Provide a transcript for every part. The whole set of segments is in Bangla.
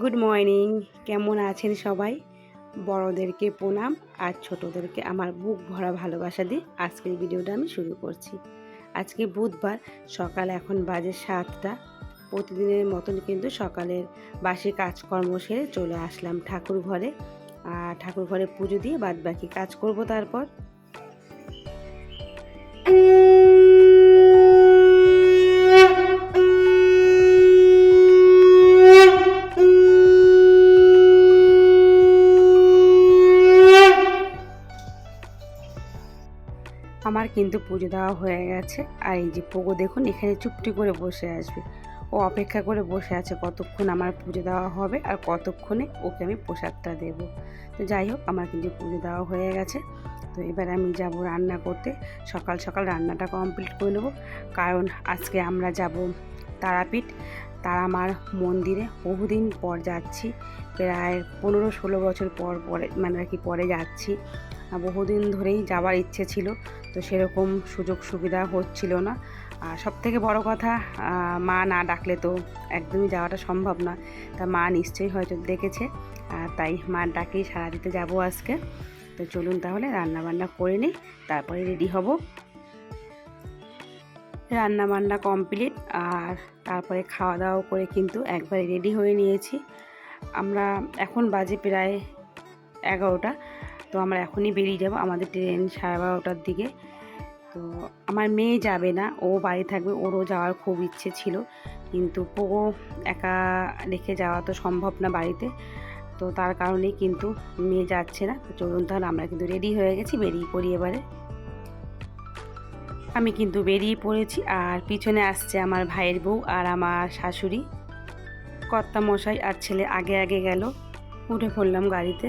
গুড মর্নিং কেমন আছেন সবাই? বড়দেরকে প্রণাম আর ছোটোদেরকে আমার বুক ভরা ভালোবাসা দিয়ে আজকের ভিডিওটা আমি শুরু করছি। আজকে বুধবার, সকাল এখন বাজে সাতটা। প্রতিদিনের মতন কিন্তু সকালের বাসি কাজকর্ম সেরে চলে আসলাম ঠাকুর ঘরে আর ঠাকুর ঘরে পুজো দিয়ে বাদ বাকি কাজ করব তারপর। আমার কিন্তু পুজো দেওয়া হয়ে গেছে। আর এই যে পোগো দেখুন, এখানে চুপটি করে বসে আসবে। ও অপেক্ষা করে বসে আছে কতক্ষণ আমার পুজো দেওয়া হবে আর কতক্ষণে ওকে আমি প্রসাদটা দেব। তো যাই হোক, আমার কিন্তু পুজো দেওয়া হয়ে গেছে। তো এবার আমি যাব রান্না করতে। সকাল সকাল রান্নাটা কমপ্লিট করে নেব। কারণ আজকে আমরা যাব তারাপীঠ। তারামার মন্দিরে বহুদিন পর যাচ্ছি। প্রায় পনেরো ষোলো বছর পর পরে মানে আর কি পরে যাচ্ছি। বহুদিন ধরেই যাওয়ার ইচ্ছে ছিল, তো সেরকম সুযোগ সুবিধা হচ্ছিল না। আর সব থেকে বড় কথা মা না ডাকলে তো একদমই যাওয়াটা সম্ভব না তা মা নিশ্চয়ই হয়তো দেখেছে, আর তাই মা ডাকেই সারা দিতে যাব আজকে। তো চলুন তাহলে রান্নাবান্না করে নিই, তারপরে রেডি হব। রান্নাবান্না কমপ্লিট, আর তারপরে খাওয়া দাওয়া করে কিন্তু একবারে রেডি হয়ে নিয়েছি। আমরা এখন বাজে প্রায় এগারোটা তো আমরা এখনই বেরিয়ে যাব আমাদের ট্রেন সাড়ে বারোটার দিকে। তো আমার মেয়ে যাবে না, ও বাড়ি থাকবে, ওরও যাওয়ার খুব ইচ্ছে ছিল। কিন্তু পোগো একা রেখে যাওয়া তো সম্ভব না বাড়িতে। তো তার কারণেই কিন্তু মেয়ে যাচ্ছে না। চলুন তাহলে আমরা কিন্তু রেডি হয়ে গেছি, বেরিয়ে পড়ি এবারে। আমি কিন্তু বেরিয়ে পড়েছি আর পিছনে আসছে আমার ভাইয়ের বউ আর আমার শাশুড়ি। কর্তা মশাই আর ছেলে আগে আগে গেল। উঠে পড়লাম গাড়িতে।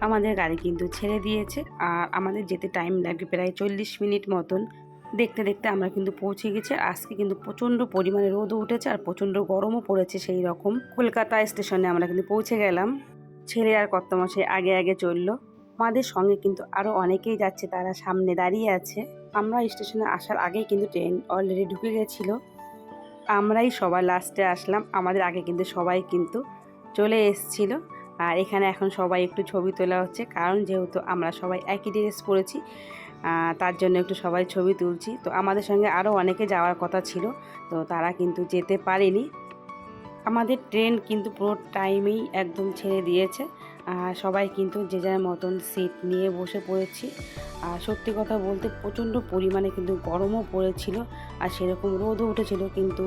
আমাদের গাড়ি কিন্তু ছেড়ে দিয়েছে। আর আমাদের যেতে টাইম লাগবে প্রায় চল্লিশ মিনিট মতন। দেখতে দেখতে আমরা কিন্তু পৌঁছে গেছি। আজকে কিন্তু প্রচণ্ড পরিমাণে রোদও উঠেছে আর প্রচণ্ড গরমও পড়েছে সেই রকম। কলকাতা স্টেশনে আমরা কিন্তু পৌঁছে গেলাম। ছেলে আর কর্তমশাই আগে আগে চলল। আমাদের সঙ্গে কিন্তু আরও অনেকেই যাচ্ছে, তারা সামনে দাঁড়িয়ে আছে। আমরা স্টেশনে আসার আগেই কিন্তু ট্রেন অলরেডি ঢুকে গেছিল। আমরাই সবার লাস্টে আসলাম। আমাদের আগে কিন্তু সবাই কিন্তু চলে এসছিলো। আর এখানে এখন সবাই একটু ছবি তোলা হচ্ছে, কারণ যেহেতু আমরা সবাই একই ড্রেস পরেছি তার জন্য একটু সবাই ছবি তুলছি। তো আমাদের সঙ্গে আরও অনেকে যাওয়ার কথা ছিল, তো তারা কিন্তু যেতে পারেনি। আমাদের ট্রেন কিন্তু পুরো টাইমেই একদম ছেড়ে দিয়েছে। সবাই কিন্তু যে যার মতন সিট নিয়ে বসে পড়েছি। আর সত্যি কথা বলতে প্রচণ্ড পরিমাণে কিন্তু গরমও পড়েছিল আর সেরকম রোদও উঠেছিল কিন্তু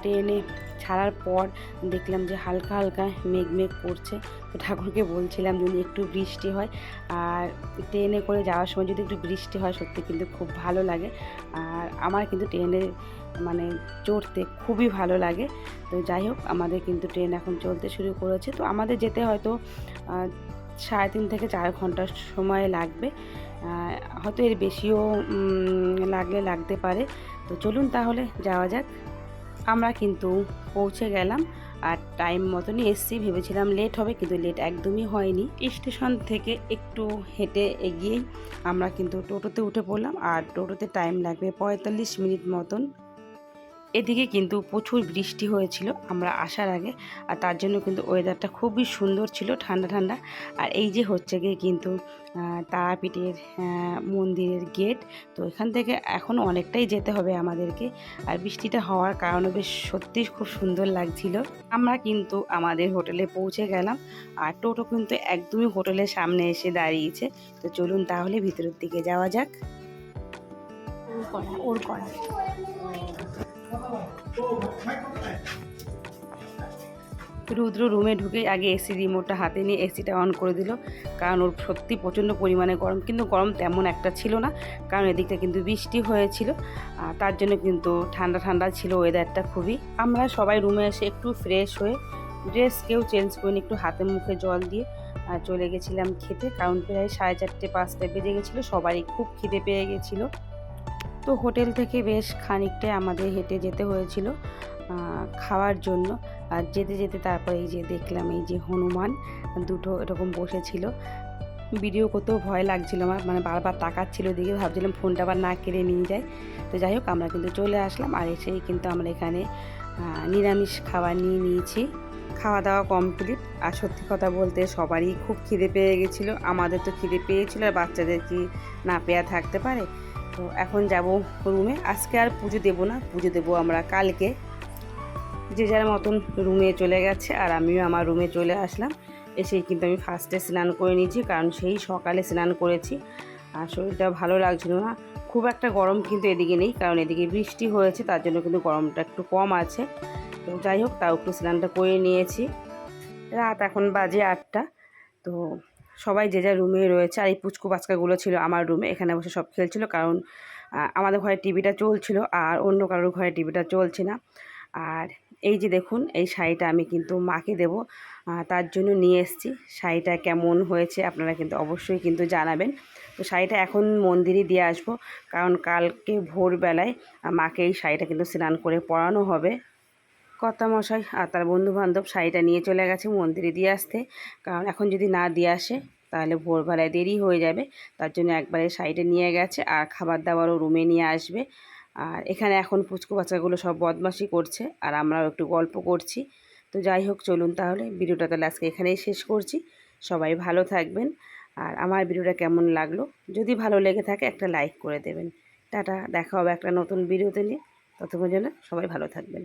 ট্রেনে ছাড়ার পর দেখলাম যে হালকা হালকা মেঘ মেঘ পড়ছে তো ঠাকুরকে বলছিলাম যদি একটু বৃষ্টি হয়, আর ট্রেনে করে যাওয়ার সময় যদি একটু বৃষ্টি হয় সত্যি কিন্তু খুব ভালো লাগে। আর আমার কিন্তু ট্রেনে মানে চড়তে খুবই ভালো লাগে। তো যাই হোক, আমাদের কিন্তু ট্রেন এখন চলতে শুরু করেছে। তো আমাদের যেতে হয়তো সাড়ে তিন থেকে চার ঘণ্টার সময় লাগবে। হয়তো এর বেশিও লাগলে লাগতে পারে। তো চলুন তাহলে যাওয়া যাক। আমরা কিন্তু পৌঁছে গেলাম। আর টাইম মতনই এসছি, ভেবেছিলাম লেট হবে কিন্তু লেট একদমই হয়নি। স্টেশন থেকে একটু হেঁটে এগিয়েই আমরা কিন্তু টোটোতে উঠে পড়লাম আর টোটোতে টাইম লাগবে পঁয়তাল্লিশ মিনিট মতন। এদিকে কিন্তু প্রচুর বৃষ্টি হয়েছিল আমরা আসার আগে, আর তার জন্য কিন্তু ওয়েদারটা খুবই সুন্দর ছিল, ঠান্ডা ঠান্ডা। আর এই যে হচ্ছে গিয়ে কিন্তু তারাপীঠের মন্দিরের গেট তো এখান থেকে এখনও অনেকটাই যেতে হবে আমাদেরকে। আর বৃষ্টিটা হওয়ার কারণে বেশ সত্যি খুব সুন্দর লাগছিল। আমরা কিন্তু আমাদের হোটেলে পৌঁছে গেলাম, আর টোটো কিন্তু একদমই হোটেলের সামনে এসে দাঁড়িয়েছে। তো চলুন তাহলে ভিতরের দিকে যাওয়া যাক। ওর করা রুদ্র রুমে ঢুকে আগে এসি রিমোটটা হাতে নিয়ে এসিটা অন করে দিল। কারণ ওর সত্যি প্রচণ্ড পরিমাণে গরম, কিন্তু গরম তেমন একটা ছিল না, কারণ এদিকটা কিন্তু বৃষ্টি হয়েছিল। তার জন্য কিন্তু ঠান্ডা ঠান্ডা ছিল ওয়েদারটা খুবই। আমরা সবাই রুমে এসে একটু ফ্রেশ হয়ে ড্রেস কেউ চেঞ্জ করিনি, একটু হাতে মুখে জল দিয়ে চলে গেছিলাম খেতে। কারণ প্রায় সাড়ে চারটে পাঁচটা বেজে গেছিল, সবারই খুব খিদে পেয়ে গেছিল। তো হোটেল থেকে বেশ খানিকটাই আমাদের হেঁটে যেতে হয়েছিল খাওয়ার জন্য। আর যেতে যেতে তারপরে এই যে দেখলাম, এই যে হনুমান দুটো এরকম বসেছিল। ভিডিও করতেও ভয় লাগছিল আমার মানে বারবার তাকাচ্ছিল দিকে ভাবছিলাম ফোনটা আবার না কেড়ে নিয়ে যায় তো যাই হোক, আমরা কিন্তু চলে আসলাম আর এসেই কিন্তু আমরা এখানে নিরামিষ খাবার নিয়ে নিয়েছি। খাওয়া দাওয়া কমপ্লিট আর সত্যি কথা বলতে সবারই খুব খিদে পেয়ে গেছিল। আমাদের তো খিদে পেয়েছিলো আর বাচ্চাদের কি না পেয়ে থাকতে পারে? তো এখন যাব রুমে আজকে আর পুজো দেবো না, পুজো দেবো আমরা কালকে। যে যার মতন রুমে চলে গেছে আর আমিও আমার রুমে চলে আসলাম। এসেই কিন্তু আমি ফার্স্টে স্নান করে নিয়েছি, কারণ সেই সকালে স্নান করেছি। আর শরীরটা ভালো লাগছিল না। খুব একটা গরম কিন্তু এদিকে নেই, কারণ এদিকে বৃষ্টি হয়েছে, তার জন্য কিন্তু গরমটা একটু কম আছে। তো যাই হোক, তাও একটু স্নানটা করে নিয়েছি। রাত এখন বাজে আটটা, তো সবাই যে যার রুমে রয়েছে। আর এই পুচকু বাচ্চাগুলো ছিল আমার রুমে এখানে বসে সব খেলছিল কারণ আমাদের ঘরে টিভিটা চলছিল আর অন্য কারোর ঘরে টিভিটা চলছে না। আর এই যে দেখুন, এই শাড়িটা আমি কিন্তু মাকে দেব। তার জন্য নিয়ে এসেছি। শাড়িটা কেমন হয়েছে আপনারা কিন্তু অবশ্যই কিন্তু জানাবেন। তো শাড়িটা এখন মন্দিরে দিয়ে আসব। কারণ কালকে ভোরবেলায় মাকে এই শাড়িটা কিন্তু স্নান করে পরানো হবে। কর্তা মশাই আর তার বন্ধু বান্ধব শাড়িটা নিয়ে চলে গেছে মন্দিরে দিয়ে আসতে। কারণ এখন যদি না দিয়ে আসে, তাহলে ভোরবেলায় দেরি হয়ে যাবে। তার জন্য একবারে শাড়িটা নিয়ে গেছে আর খাবার দাবারও রুমে নিয়ে আসবে। আর এখানে এখন পুচকু বাচ্চাগুলো সব বদমাশি করছে আর আমরাও একটু গল্প করছি। তো যাই হোক, চলুন তাহলে। ভিডিওটা তাহলে আজকে এখানেই শেষ করছি। সবাই ভালো থাকবেন। আর আমার ভিডিওটা কেমন লাগল? যদি ভালো লেগে থাকে, একটা লাইক করে দেবেন। টাটা, দেখা হবে একটা নতুন ভিডিওতে নিয়ে। ততক্ষণ জন্য সবাই ভালো থাকবেন।